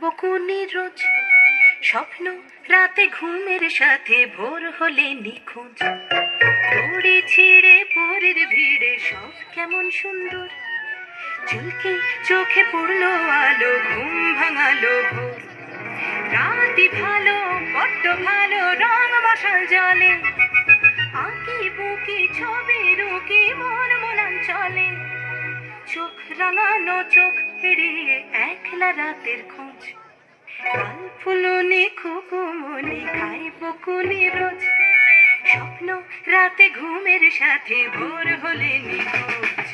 বকুনি রোজ। স্বপ্ন রাতে ঘুমের সাথে ভোর হলে নিখোঁজ। দড়ি ছিঁড়ে পরের ভিড়ে সব কেমন সুন্দর। চুলকে চোখে পড়ল আলো, ঘুম ভাঙালো ভোর। রাতি ভালো, বড্ড ভালো, রং মশাল জলে। আঁকি বুকি, ছবি রুকি, মন মনান চলে। চোখ রাঙানো, চোখ এড়িয়ে একলা রাতের খোঁজ। কাল ফুলনে খুকু মনে খাই বকুনে রোজ। স্বপ্ন রাতে ঘুমের সাথে ভোর হলে নিখোঁজ।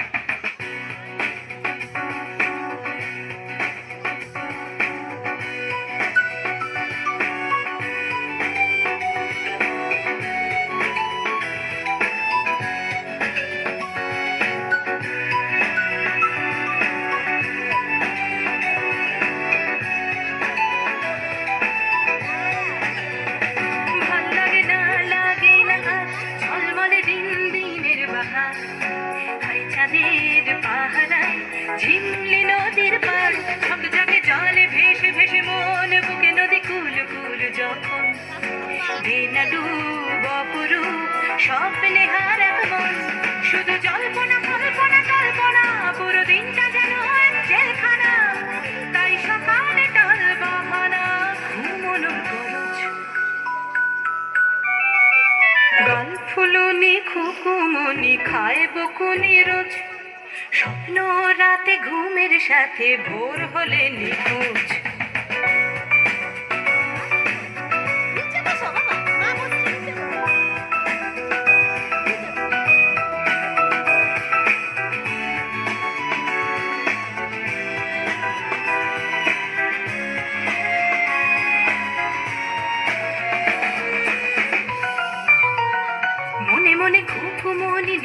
ঝিমলি নদীর পার ঝকঝকে জলে ভেসে ভেসে মন বুকে নদী কুল কুল যখন। দিনা ডুব অপরূপ, স্বপ্নে হার এক মন। শুধু জল্পনা, কল্পনা কল্পনা, পুরো দিনটা যেন এক জেলখানা। তাই সকালে টল বাহানা ঘুমনোর গরজ। গাল খুকুমনি, খায় বকুনি রোজ। স্বপ্ন রাতে ঘুমের সাথে ভোর হলে নিখোঁজ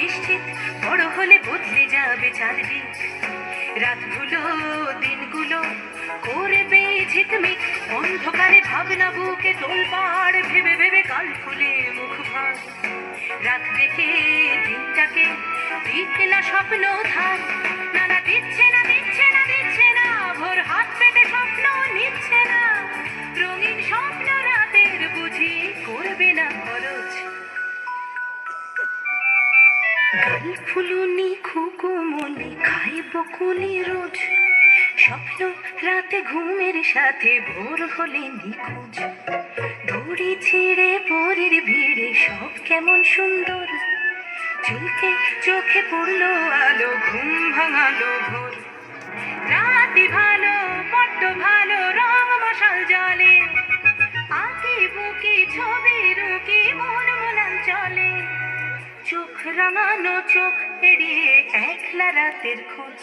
নিশ্চিত বড় হলে বদলে যাবে চারদিক রাতগুলো, দিনগুলো করবে ঝিকমিক। অন্ধকারে ভাবনা বুকে তোলপাড়, ভেবে ভেবে কাল ফুলে মুখ ভাঙ রাত দেখে দিনটাকে ঠিক না স্বপ্ন থাক নানা দিচ্ছে গাল ফুলুনি খুকুমনি খাই বকুনি রোজ। স্বপ্ন রাতে ঘুমের সাথে ভোর হলে নিখোঁজ। দড়ি ছিঁড়ে পরের ভিড়ে সব কেমন সুন্দর। চুলকে চোখে পড়ল আলো, ঘুম ভাঙালো ভোর। রাতি ভালো বড্ড ভালো, রং মশাল জলে। আঁকি বুকি, ছবি রুকি মন মনান চলে। চোখ রাঙানো চোখ এড়িয়ে একলা রাতের খোঁজ।